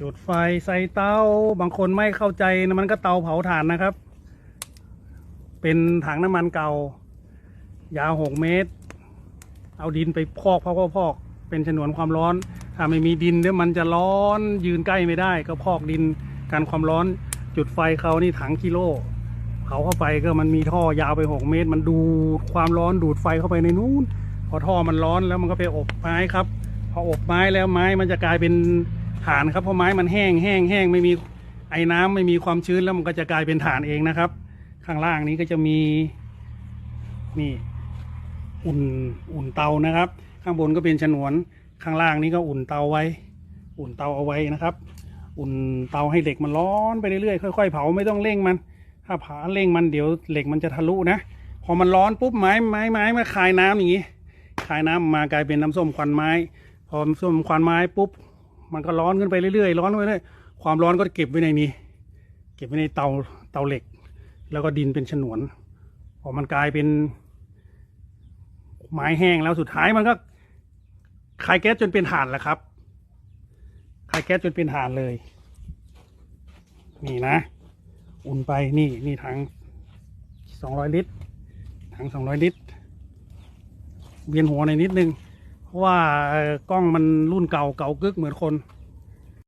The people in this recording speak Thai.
จุดไฟใส่เตา บางคนไม่เข้าใจนะมันก็เตาเผาถ่านนะครับ เป็นถังน้ำมันเก่า ยาวหกเมตร เอาดินไปพอกพอกพอกพอกเป็นฉนวนความร้อน ถ้าไม่มีดินเนี่ยมันจะร้อนยืนใกล้ไม่ได้ ก็พอกดินกันความร้อน จุดไฟเขานี่ถังกิโลเผาเข้าไปก็มันมีท่อยาวไปหกเมตร มันดูดความร้อนดูดไฟเข้าไปในนู้นพอท่อมันร้อนแล้วมันก็ไปอบไม้ครับ พออบไม้แล้วไม้มันจะกลายเป็น ถ่านครับเพราะไม้มันแห้งแห้งแห้งไม่มีไอ้น้ำไม่มีความชื้นแล้วมันก็จะกลายเป็นถ่านเองนะครับ ข้างล่างนี้ก็จะมีนี่อุ่นอุ่นเตานะครับ ข้างบนก็เป็นฉนวน ข้างล่างนี้ก็อุ่นเตาไว้ อุ่นเตาเอาไว้นะครับ อุ่นเตาให้เหล็กมันร้อนไปเรื่อยๆค่อยๆเผาไม่ต้องเร่งมัน ถ้าผาเร่งมันเดี๋ยวเหล็กมันจะทะลุนะพอมันร้อนปุ๊บไม้ไม้ไม้มาคายน้ำอย่างนี้คายน้ำมากลายเป็นน้ำส้มควันไม้ พอน้ำส้มควันไม้ปุ๊บ มันก็ร้อนขึ้นไปเรื่อยๆร้อนไปเรื่อยความร้อนก็เก็บไว้ในนี้ เก็บไว้ในเตาเตาเหล็ก แล้วก็ดินเป็นฉนวนพอมันกลายเป็น ไม้แห้งแล้วสุดท้ายมันก็คายแก๊สจนเป็นถ่านแหละครับคายแก๊สจนเป็นถ่านเลย นี่นะ อุ่นไปนี่นี่ถังสองร้อยลิตรถังสองร้อยลิตรเวียนหัวในอยนิดนึง เพราะว่ากล้องมันรุ่นเก่าเก่ากึกเหมือนคน